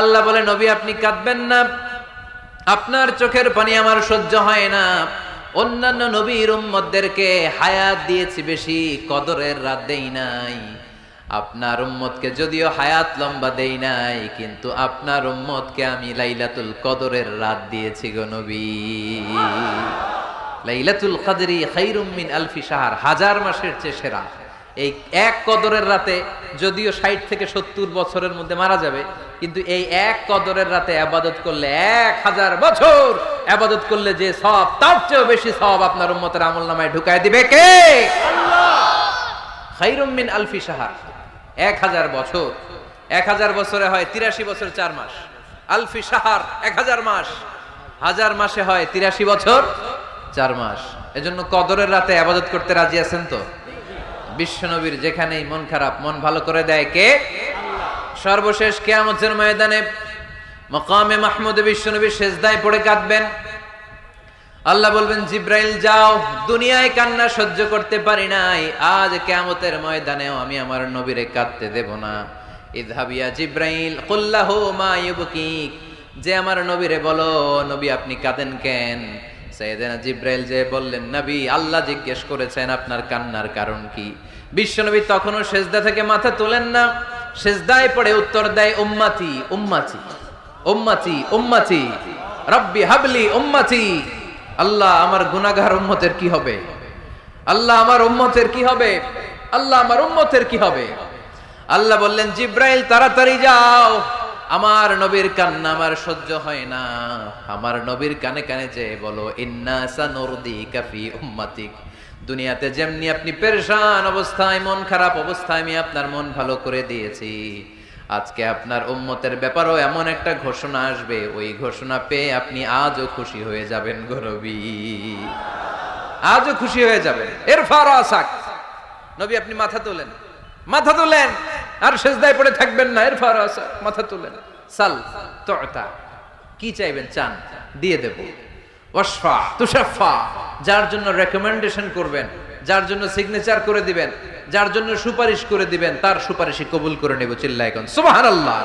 আল্লাহ বলে, নবী, আপনি কাঁদবেন না। আপনার চোখের পানি আমার সহ্য হয় না। অন্যান্য নবীর উম্মতদেরকে হায়াত দিয়েছি বেশি, কদরের রাত দেই নাই। আপনার উম্মতকে যদিও হায়াত লম্বা দেই নাই, কিন্তু আপনার উম্মতকে আমি লাইলাতুল কদরের রাত দিয়েছি গো নবী। লাইলাতুল কদরি খাইরুম মিন আলফি শাহর, হাজার মাসের চেয়ে সেরা। এই এক কদরের রাতে যদিও ষাট থেকে সত্তর বছরের মধ্যে মারা যাবে, কিন্তু এই এক কদরের রাতে আবাদত করলে এক হাজার বছর আবাদত করলে যে সব, তার চেয়েও বেশি সব আপনার উম্মতের আমল নামায় ঢুকায় দিবে কে? খাইরুম মিন আলফি শাহার। এক হাজার বছর। এক হাজার বছরে হয় তিরাশি বছর চার মাস। আলফি শাহার এক হাজার মাস। হাজার মাসে হয় তিরাশি বছর চার মাস। এজন্য কদরের রাতে আবাদত করতে রাজি আছেন তো? বিশ্বনবীর যেখানেই মন খারাপ মন ভালো করে দেয় কে? সর্বশেষ কেয়ামতের ময়দানে মকামে মাহমুদ বিশ্বনবী শেষদায় পড়ে কাঁদবেন। আল্লাহ বলবেন জিব্রাইল যাও দুনিয়ায় কান্না সহ্য করতে পারি নাই। আজ কেয়ামতের ময়দানেও আমি আমার নবীরে কাঁদতে দেব না। ইদহাবিয়া জিব্রাইল কুল্লাহু মা ইউবকিক। যে আমার নবীরে বলো নবী আপনি কাঁদেন কেন? সাইয়েদেনা জিব্রাইল যে বললেন, নবী, আল্লাহ জিজ্ঞেস করেছেন, আপনার কান্নার কারণ কি? বিশ্বনবী তখনও সেজদা থেকে মাথা তোলেন না। সেজদায় পড়ে উত্তর দেয়, উম্মাতি উম্মাতি উম্মাতি উম্মাতি, রব্বি হাবলি উম্মাতি, আল্লাহ আমার গুনাহগার উম্মতের কি হবে? আল্লাহ আমার উম্মতের কি হবে? আল্লাহ আমার উম্মতের কি হবে? আল্লাহ বললেন, জিব্রাইল, তাড়াতাড়ি যাও। আমার নবীর কান্না আমার সহ্য হয় না। আমার নবীর কানে কানে যে বলো কাফি উম্মাতিক। দুনিয়াতে যেমনি আপনি পেরেশান অবস্থায়, মন খারাপ অবস্থায়, আমি আপনার মন ভালো করে দিয়েছি। আজকে আপনার উম্মতের ব্যাপারও এমন একটা ঘোষণা আসবে, ওই ঘোষণা পেয়ে আপনি আজও খুশি হয়ে যাবেন গরবি আজও খুশি হয়ে যাবেন। এর ফার নবী, আপনি মাথা তোলেন। মাথা তোলেন। আর সেজদায় পড়ে থাকবেন না এর ফার আসাক মাথা তুলেন সাল, তোতা, কি চাইবেন, চান? দিয়ে দেব। ওয়াসফা তুষাফা যার জন্য রেকমেন্ডেশন করবেন, যার জন্য সিগনেচার করে দিবেন, যার জন্য সুপারিশ করে দিবেন, তার সুপারিশ কবুল করে নেব চিল্লা এখন সুবহানাল্লাহ।